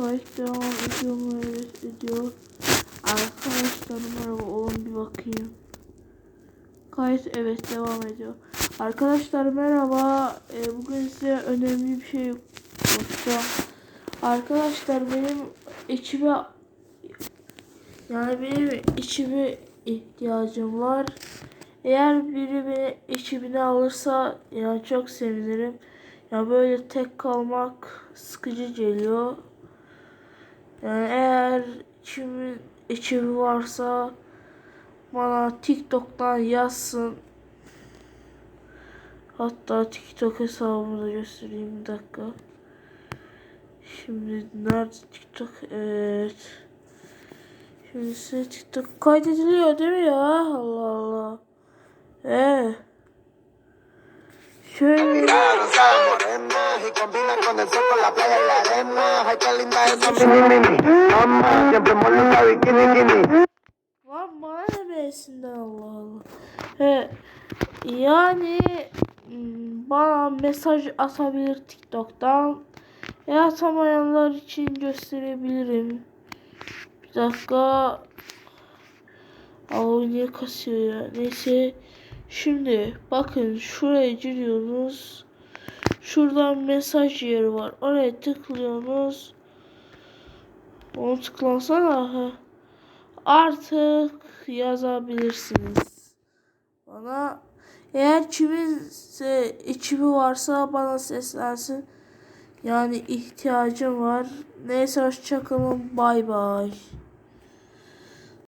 devam ediyor mu? Evet ediyor. Arkadaşlar merhaba oğlum bir bakayım. Kayıt evet devam ediyor. Arkadaşlar merhaba. Ee, bugün size önemli bir şey yapacağım. Arkadaşlar benim içime yani benim içime ihtiyacım var. Eğer biri beni ekibine alırsa yani çok sevinirim. Ya böyle tek kalmak sıkıcı geliyor. Eğer kimin ekibi varsa bana TikTok'tan yazsın. Hatta TikTok hesabımı göstereyim bir dakika. Şimdi nerede TikTok? Evet. Şimdi size TikTok kaydediliyor değil mi ya? Allah Allah. Ee. Şöyle. La playa y la arena. Ay, qué linda esa mini mini. Mamá, siempre molesta bikini bikini. Lan bana ne beğensinler Allah Allah. He, yani hmm, bana mesaj atabilir TikTok'tan. E atamayanlar için gösterebilirim. Bir dakika. Aa niye kasıyor ya? Neyse. Şimdi bakın şuraya giriyorsunuz. Şuradan mesaj yeri var. Oraya tıklıyorsunuz. Onu tıklansana. Artık yazabilirsiniz. Bana eğer kiminse içimi varsa bana seslensin. Yani ihtiyacım var. Neyse hoşçakalın. Bay bay.